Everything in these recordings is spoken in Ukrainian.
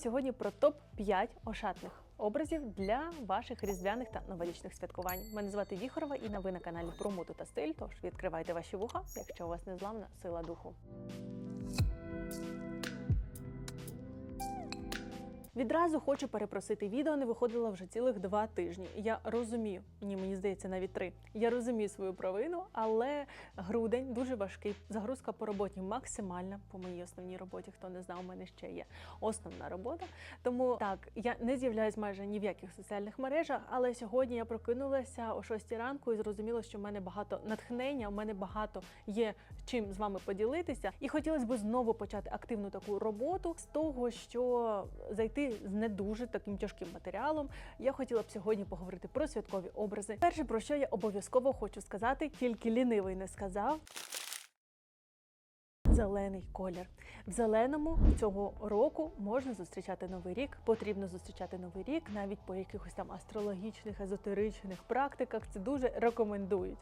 сьогодні про топ 5 ошатних образів для ваших різдвяних та новорічних святкувань. Мене звати Віхорова і ви на каналі про моду та стиль. Тож відкривайте ваші вуха, якщо у вас незламна сила духу. Відразу хочу перепросити відео не виходило вже цілих два тижні. Я розумію, ні, мені здається, навіть три. Я розумію свою провину, але грудень дуже важкий. Загрузка по роботі максимальна. По моїй основній роботі, хто не знав, у мене ще є основна робота. Тому так, я не з'являюсь майже ні в яких соціальних мережах, але сьогодні я прокинулася о 6 ранку і зрозуміла, що в мене багато натхнення, у мене багато є чим з вами поділитися. І хотілося б знову почати активну таку роботу з того, що зайти з не дуже таким тяжким матеріалом. Я хотіла б сьогодні поговорити про святкові образи. Перше, про що я обов'язково хочу сказати, тільки лінивий не сказав. Зелений колір. В зеленому цього року можна зустрічати новий рік. Потрібно зустрічати новий рік навіть по якихось там астрологічних, езотеричних практиках. Це дуже рекомендують.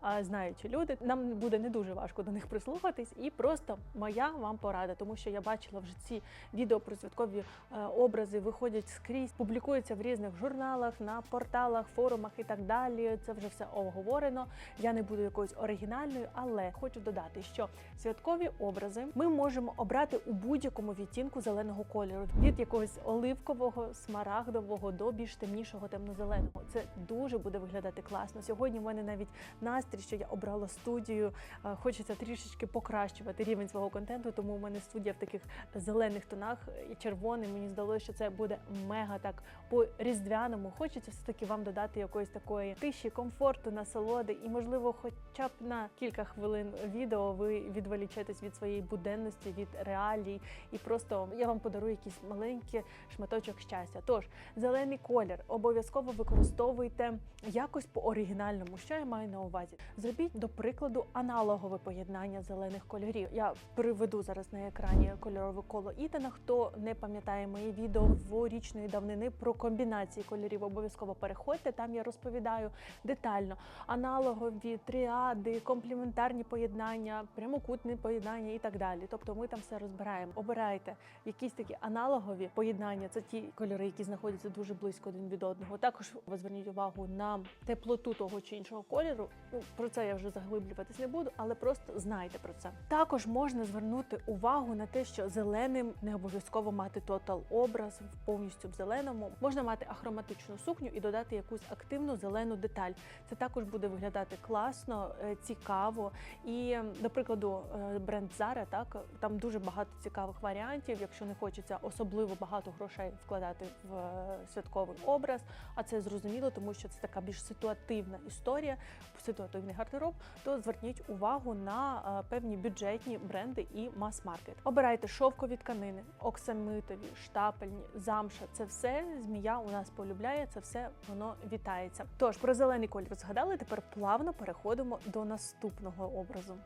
А знаючи люди, нам буде не дуже важко до них прислухатись, і просто моя вам порада, тому що я бачила вже ці відео про святкові е, образи, виходять скрізь, публікуються в різних журналах, на порталах, форумах і так далі. Це вже все оговорено. Я не буду якоюсь оригінальною, але хочу додати, що святкові образи ми можемо обрати у будь-якому відтінку зеленого кольору від якогось оливкового, смарагдового до більш темнішого темно-зеленого. Це дуже буде виглядати класно. Сьогодні в мене навіть настрій, що я обрала студію. Е, Хочеться трішечки покращувати рівень свого контенту, тому у мене студія в таких зелених тонах і червоний. Мені здалося, що це буде мега так по різдвяному. Хочеться все таки вам додати якоїсь такої тиші, комфорту, насолоди, і можливо, хоча б на кілька хвилин відео ви відволічетесь від своєї буденності, від реалій, і просто я вам подарую якийсь маленький шматочок щастя. Тож зелений колір обов'язково використовуйте якось по оригінальному. Що я маю на увазі? Зробіть до прикладу аналогове поєднання зелених кольорів. Я приведу зараз на екрані кольорове коло Ітана. Хто не пам'ятає моє відео дворічної давнини про комбінації кольорів, обов'язково переходьте. Там я розповідаю детально аналогові, тріади, комплементарні поєднання, прямокутні поєднання і так далі. Тобто ми там все розбираємо. Обирайте якісь такі аналогові поєднання. Це ті кольори, які знаходяться дуже близько один від одного. Також зверніть увагу на теплоту того чи іншого кольору. Ну про це я вже заглиблюватись не буду, але просто знайте про це. Також можна звернути увагу на те, що зеленим не обов'язково мати тотал образ повністю в зеленому. Можна мати ахроматичну сукню і додати якусь активну зелену деталь. Це також буде виглядати класно, е, цікаво. І, до прикладу, е, бренд Zara, так там дуже багато цікавих варіантів. Якщо не хочеться особливо багато грошей вкладати в е, святковий образ, а це зрозуміло, тому що це така більш ситуативна історія, ситуативний гардероб, то зверніть увагу на е, певні бюджетні бренди і мас-маркет. Обирайте шовкові тканини, оксамитові, штапельні, замша. Це все змія у нас полюбляє. Це все воно вітається. Тож про зелений колір згадали. Тепер плавно переходимо до наступного образу.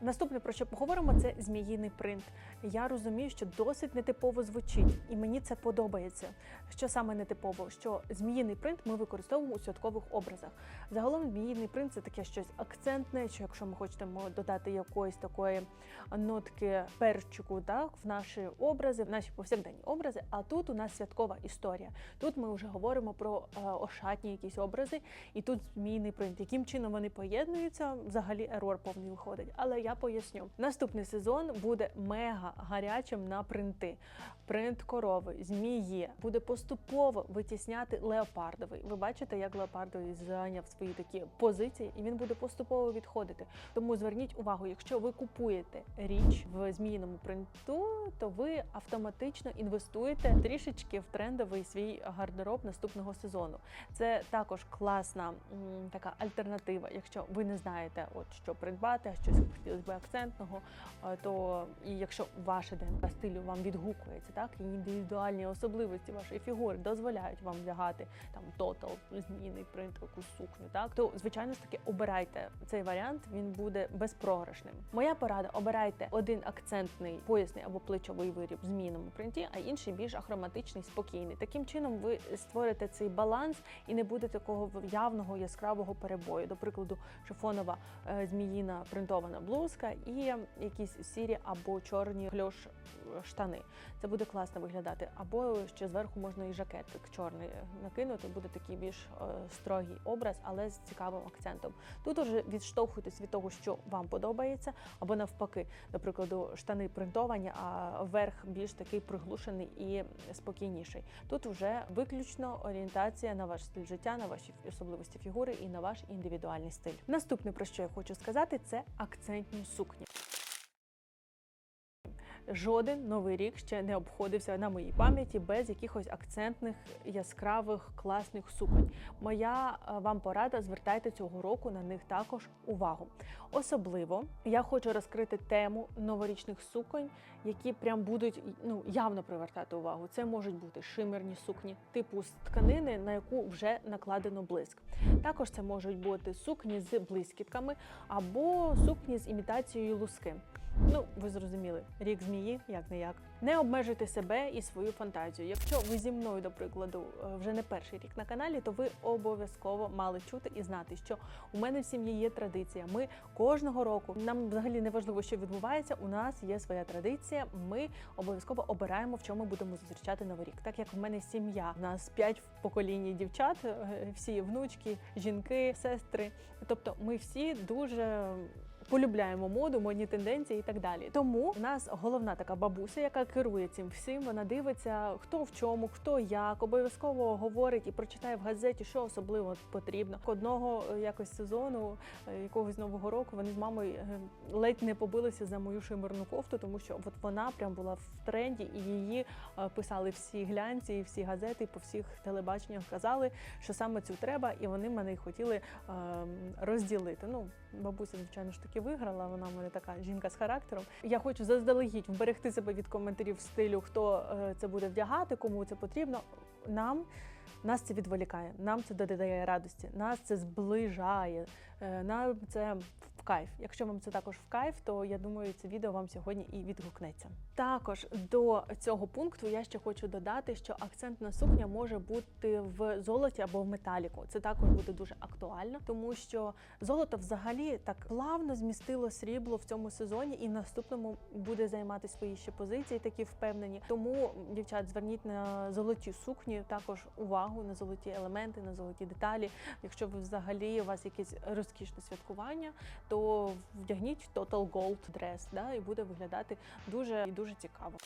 Наступне про що поговоримо, це зміїний принт. Я розумію, що досить нетипово звучить, і мені це подобається. Що саме нетипово? Що зміїний принт ми використовуємо у святкових образах. Загалом зміїний принт це таке щось акцентне, що якщо ми хочемо додати якоїсь такої нотки перчику, так в наші образи, в наші повсякденні образи. А тут у нас святкова історія. Тут ми вже говоримо про е, ошатні якісь образи, і тут зміїний принт. Яким чином вони поєднуються? Взагалі ерор повний виходить. Але я поясню. Наступний сезон буде мега гарячим на принти. Принт корови, змії буде поступово витісняти леопардовий. Ви бачите, як леопардовий зайняв свої такі позиції, і він буде поступово відходити. Тому зверніть увагу, якщо ви купуєте річ в зміїному принту, то ви автоматично інвестуєте трішечки в трендовий свій гардероб наступного сезону. Це також класна м, така альтернатива. Якщо ви не знаєте, от що придбати, а щось хотілося б акцентного, е, то і якщо ваше ДНК стилю вам відгукується, так і індивідуальні особливості вашої фігури дозволяють вам вдягати там тотал, змінний принт, якусь сукню, так то звичайно ж таки обирайте цей варіант, він буде безпрограшним. Моя порада: обирайте один акцентний поясний або плечовий виріб в змінному принті, а інший більш ахроматичний, спокійний. Таким чином ви створите цей баланс і не буде такого явного яскравого перебою. До прикладу, шифонова е, зміїна принтована блузка. Блузка і якісь сірі або чорні кльош е, штани. Це буде класно виглядати. Або ще зверху можна і жакетик чорний накинути. Буде такий більш е, строгий образ, але з цікавим акцентом. Тут уже відштовхуйтесь від того, що вам подобається, або навпаки, до прикладу, штани принтовані, а верх більш такий приглушений і спокійніший. Тут вже виключно орієнтація на ваш стиль життя, на ваші особливості фігури і на ваш індивідуальний стиль. Наступне про що я хочу сказати, це акцентні сукні. Жоден новий рік ще не обходився на моїй пам'яті без якихось акцентних, яскравих, класних суконь. Моя е, вам порада, звертайте цього року на них також увагу. Особливо я хочу розкрити тему новорічних суконь, які прям будуть ну явно привертати увагу. Це можуть бути шимерні сукні, типу з тканини, на яку вже накладено блиск. Також це можуть бути сукні з блискітками або сукні з імітацією луски. Ну, ви зрозуміли, рік змії, як не як. Не обмежуйте себе і свою фантазію. Якщо ви зі мною, до прикладу, е, вже не перший рік на каналі, то ви обов'язково мали чути і знати, що у мене в сім'ї є традиція. Ми кожного року нам взагалі не важливо, що відбувається. У нас є своя традиція. Ми обов'язково обираємо, в чому будемо зустрічати новий рік. Так як у мене сім'я, у нас п'ять поколінь дівчат, е, всі внучки, жінки, сестри. Тобто, ми всі дуже полюбляємо моду, модні тенденції і так далі. Тому в нас головна така бабуся, яка керує цим всім. Вона дивиться, хто в чому, хто як, обов'язково говорить і прочитає в газеті, що особливо потрібно. Одного е, якось сезону, е, якогось нового року, вони з мамою е, ледь не побилися за мою шимерну кофту, тому що от вона прям була в тренді, і її писали всі глянці, і всі газети по всіх телебаченнях казали, що саме цю треба, і вони мене хотіли е, розділити. Ну, бабуся, звичайно ж таки виграла. Вона в мене така жінка з характером. Я хочу заздалегідь вберегти себе від коментарів в стилю, хто е, це буде вдягати, кому це потрібно. Нам нас це відволікає, нам це додає радості, нас це зближає, е, нам це кайф. Якщо вам це також в кайф, то я думаю, це відео вам сьогодні і відгукнеться. Також до цього пункту я ще хочу додати, що акцентна сукня може бути в золоті або в металіку. Це також буде дуже актуально, тому що золото взагалі так плавно змістило срібло в цьому сезоні, і в наступному буде займати свої ще позиції, такі впевнені. Тому, дівчат, зверніть на золоті сукні також увагу на золоті елементи, на золоті деталі. Якщо ви взагалі у вас якесь розкішне святкування, то вдягніть Total Gold Dress, да, і буде виглядати дуже і дуже цікаво.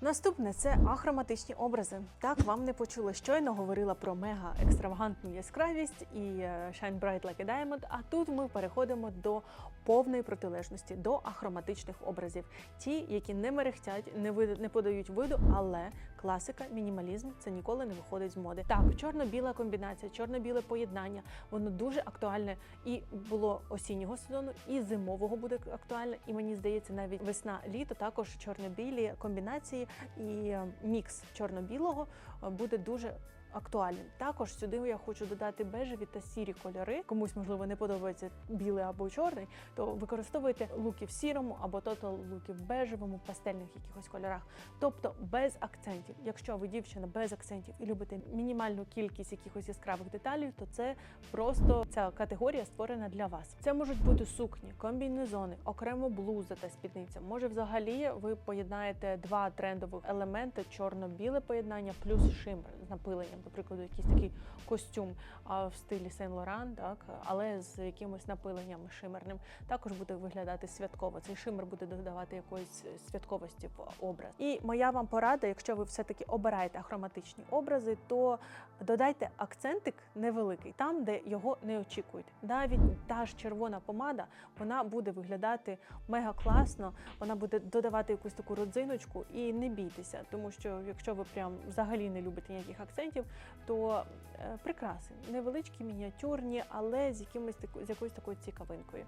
Наступне це ахроматичні образи. Так, вам не почули. Щойно говорила про мега екстравагантну яскравість і е, Shine Bright Like a Diamond, А тут ми переходимо до повної протилежності, до ахроматичних образів. Ті, які не мерехтять, не подають виду, але класика, мінімалізм це ніколи не виходить з моди. Так, чорно-біла комбінація, чорно-біле поєднання, воно дуже актуальне і було осіннього сезону, і зимового буде актуальне. І мені здається, навіть весна-літо також чорно-білі комбінації і е, мікс чорно-білого е, буде дуже. Актуальним також сюди я хочу додати бежеві та сірі кольори. Комусь можливо не подобається білий або чорний, то використовуйте луки в сірому або тотал луки в бежевому, пастельних якихось кольорах, тобто без акцентів. Якщо ви дівчина без акцентів і любите мінімальну кількість якихось яскравих деталей, то це просто ця категорія створена для вас. Це можуть бути сукні, комбінезони, окремо блуза та спідниця. Може, взагалі ви поєднаєте два трендових елементи: чорно-біле поєднання плюс шимер з напиленням, до прикладу, якийсь такий костюм в стилі Сен Лоран, так але з якимось напиленням шимерним. Також буде виглядати святково. Цей шимер буде додавати якоїсь святковості в образ. І моя вам порада, якщо ви все-таки обираєте ахроматичні образи, то додайте акцентик невеликий, там, де його не очікують. Навіть та ж червона помада вона буде виглядати мега класно, вона буде додавати якусь таку родзиночку і не бійтеся, тому що якщо ви прям взагалі не любите ніяких акцентів, то е, прикраси невеличкі, мініатюрні, але з якимось з якоюсь такою цікавинкою.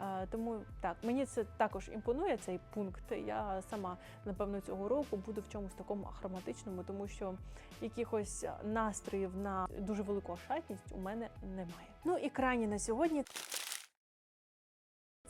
Е, тому так, мені це також імпонує цей пункт. Я сама напевно цього року буду в чомусь такому ахроматичному, тому що якихось настроїв на дуже велику ошатність у мене немає. Ну і крайні на сьогодні.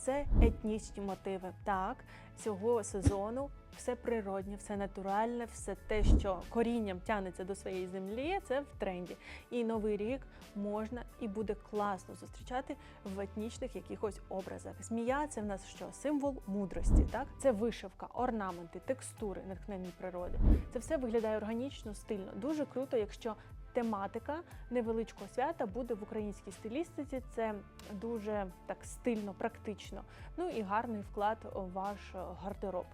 Це етнічні мотиви. Так, цього сезону все природнє, все натуральне, все те, що корінням тягнеться до своєї землі, це в тренді. І новий рік можна і буде класно зустрічати в етнічних якихось образах. Змія це в нас що? Символ мудрості. Так, це вишивка, орнаменти, текстури, натхнені природи. Це все виглядає органічно, стильно. Дуже круто, якщо тематика невеличкого свята буде в українській стилістиці. Це дуже так стильно, практично. Ну і гарний вклад у ваш гардероб.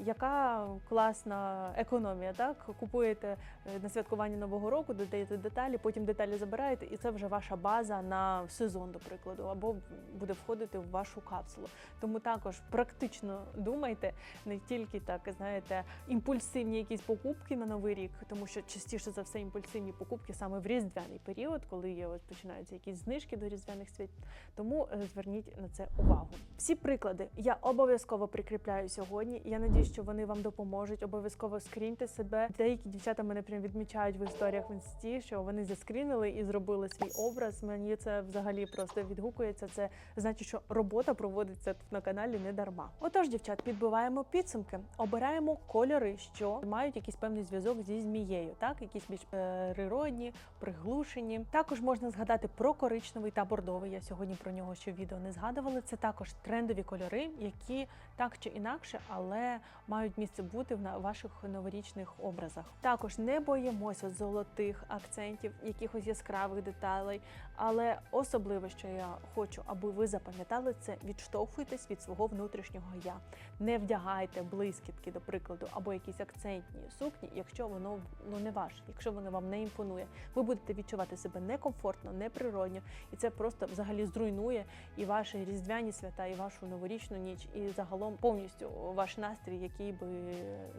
Яка класна економія, так? Купуєте е, на святкування Нового року, додаєте деталі, потім деталі забираєте, і це вже ваша база на сезон, до прикладу, або буде входити в вашу капсулу. Тому також практично думайте, не тільки так, знаєте, імпульсивні якісь покупки на новий рік, тому що частіше за все імпульсивні покупки саме в різдвяний період, коли є ось починаються якісь знижки до різдвяних свят. Тому е, зверніть на це увагу. Всі приклади я обов'язково прикріпляю сьогодні. Я надію, що вони вам допоможуть. Обов'язково скріньте себе. Деякі дівчата мене прям відмічають в історіях в інсті, що вони заскрінили і зробили свій образ. Мені це взагалі просто відгукується. Це значить, що робота проводиться на каналі не дарма. Отож, дівчат, підбиваємо підсумки, обираємо кольори, що мають якийсь певний зв'язок зі змією, так якісь більш е, природні, приглушені. Також можна згадати про коричневий та бордовий. Я сьогодні про нього ще відео не згадувала. Це також трендові кольори, які так чи інакше, але мають місце бути в ваших новорічних образах. Також не боїмося золотих акцентів, якихось яскравих деталей. Але особливо, що я хочу, аби ви запам'ятали, це відштовхуйтесь від свого внутрішнього я. Не вдягайте блискітки, до прикладу, або якісь акцентні сукні, якщо воно ну не ваше, якщо воно вам не імпонує. Ви будете відчувати себе некомфортно, неприродньо, і це просто взагалі зруйнує і ваші різдвяні свята, і вашу новорічну ніч, і загалом повністю ваш настрій, який би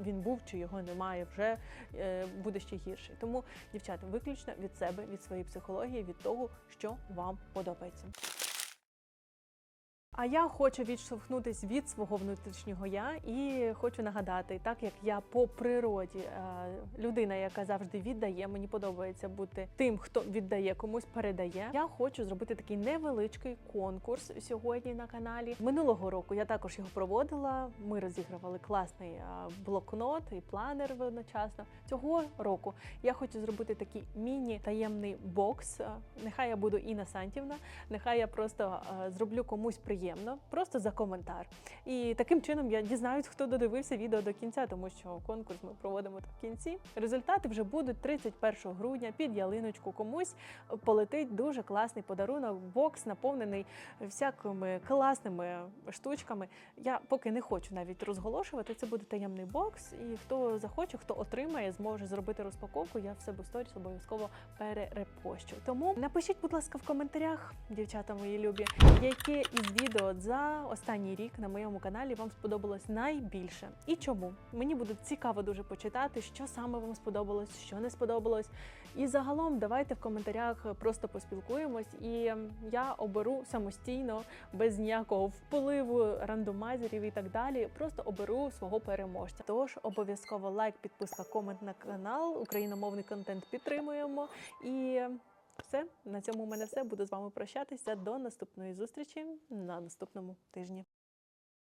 він був, чи його немає, вже е, буде ще гірший. Тому, дівчата, виключно від себе, від своєї психології, від того, що вам подобається. А я хочу відштовхнутись від свого внутрішнього я і хочу нагадати, так як я по природі е, людина, яка завжди віддає, мені подобається бути тим, хто віддає комусь, передає. Я хочу зробити такий невеличкий конкурс сьогодні на каналі. Минулого року я також його проводила. Ми розігрували класний е, блокнот і планер одночасно. Цього року я хочу зробити такий міні-таємний бокс. Е, Нехай я буду Інна Сантівна, нехай я просто зроблю комусь приємно, просто за коментар. І таким чином я дізнаюсь, хто додивився відео до кінця, тому що конкурс ми проводимо в кінці. Результати вже будуть 31 грудня під ялиночку. Комусь полетить дуже класний подарунок. Бокс наповнений всякими класними штучками. Я поки не хочу навіть розголошувати. Це буде таємний бокс. І хто захоче, хто отримає, зможе зробити розпаковку. Я в себе сторіс обов'язково перерепощу. Тому напишіть, будь ласка, в коментарях, дівчата мої любі, яке із відео за останній рік на моєму каналі вам сподобалось найбільше і чому. Мені буде цікаво дуже почитати, що саме вам сподобалось, що не сподобалось. І загалом давайте в коментарях просто поспілкуємось, і я оберу самостійно, без ніякого впливу, рандомайзерів і так далі. Просто оберу свого переможця. Тож обов'язково лайк, підписка, комент на канал, україномовний контент підтримуємо і. Все, на цьому у мене все. Буду з вами прощатися. До наступної зустрічі на наступному тижні.